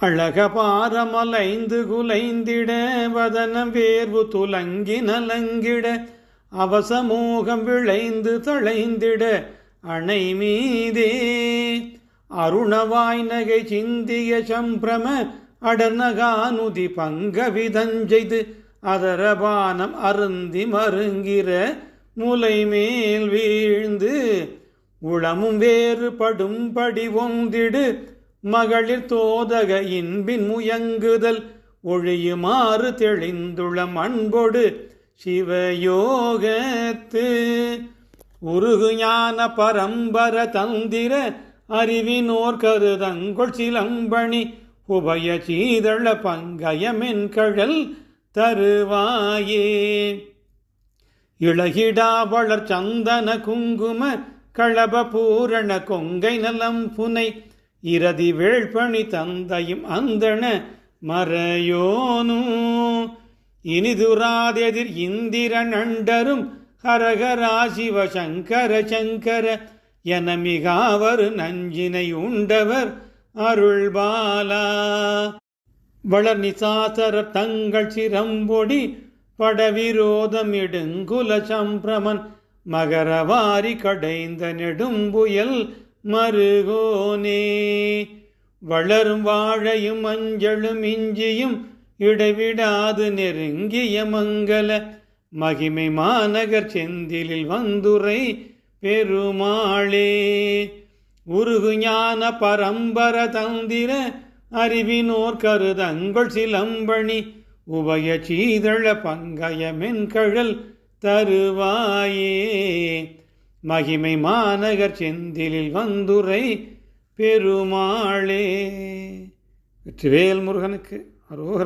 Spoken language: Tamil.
அழகபாரமலைந்து குலைந்திட வதனம் வேர்வு துலங்கி நலங்கிட அவசமோகம் விளைந்து தளைந்திட அணை மீதே. அருணவாய் நகை சிந்திய சம்பிரம அடர்நகானுதி பங்க விதஞ்செய்து அதரபானம் அருந்தி மருங்கிற முலை மேல் வீழ்ந்து உளமும் வேறுபடும்படி ஒந்திடு மகளிர் தோதக இன்பின் முயங்குதல் ஒழியுமாறு தெளிந்துளம் அன்பொடு சிவயோகத்து. உருகு ஞான பரம்பர தந்திர அறிவினோர் கருதங்கொள் சிலம்பணி உபய சீதள பங்கயமென் கழல் தருவாயே. இளகிடா வளர் சந்தன குங்கும களப பூரண கொங்கை நலம் புனை இரதி வேள்பணி தந்தையும் அந்தன மறையோனும் இனிதுராதெதிர் இந்திர நண்டரும் ஹரஹரா சிவ சங்கர சங்கர என மிகாவரு நஞ்சினை உண்டவர் அருள்பாலா. வளர் நிசாசர தங்கள் சிரம்பொடி படவிரோதம் இடுங்குல சம்பிரமன் மகரவாரி கடைந்த நெடும்புயல் மருகோனே. வளரும் வாழையும் மஞ்சளும் இஞ்சியும் இடைவிடாது நெருங்கிய மங்கள. மகிமை மாநகர் செந்திலில் வந்துரை பெருமாளே. உருகு ஞான பரம்பர தந்திர அறிவினோர் கருதங்கள் சிலம்பணி. உபய சீதள பங்கயமென் கழல் தருவாயே. மகிமை மாநகர் செந்திலில் வந்துரை பெருமாளே. வெற்றிவேல் முருகனுக்கு அரோகர்.